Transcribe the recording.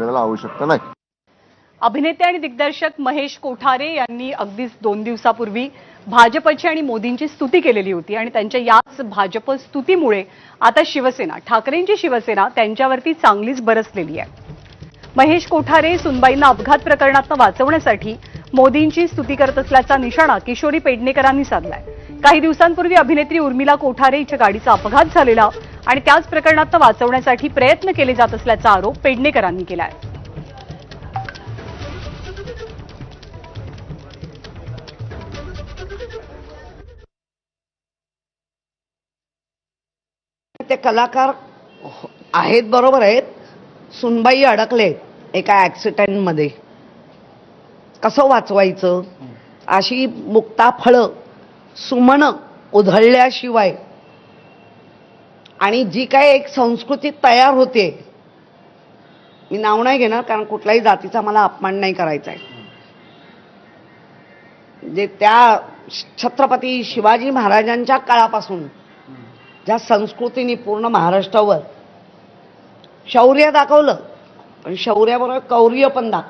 मंडळाला आवश्यकता नाही. अभिनेते आणि दिग्दर्शक महेश कोठारे यांनी अगदीच दोन दिवसापूर्वी भाजपची आणि मोदींची स्तुती केलेली होती आणि त्यांच्या याच भाजप स्तुतीमुळे आता शिवसेना ठाकरेंची शिवसेना त्यांच्यावरती चांगलीच बरसलेली आहे. महेश कोठारे सुनबाईंना अपघात प्रकरणातनं वाचवण्यासाठी मोदींची स्तुती करत असल्याचा निशाणा किशोरी पेडणेकरांनी साधलाय. काही दिवसांपूर्वी अभिनेत्री उर्मिला कोठारे हिच्या गाडीचा अपघात झालेला आणि त्याच प्रकरणात वाचवण्यासाठी प्रयत्न केले जात असल्याचा आरोप पेडणेकरांनी केलाय. ते कलाकार आहेत बरोबर आहेत. सुनबाई अडकले एका ऍक्सिडेंटमध्ये कसं वाचवायचं? अशी मुक्ता फळं सुमन उधळल्याशिवाय आणि जी काय एक संस्कृती तयार होते मी नाव नाही घेणार कारण कुठल्याही जातीचा मला अपमान नाही करायचा आहे. जे त्या छत्रपती शिवाजी महाराजांच्या काळापासून ज्या संस्कृतीने पूर्ण महाराष्ट्रावर शौर्य दाखवलं पण शौर्याबरोबर कौर्य पण दाखवलं.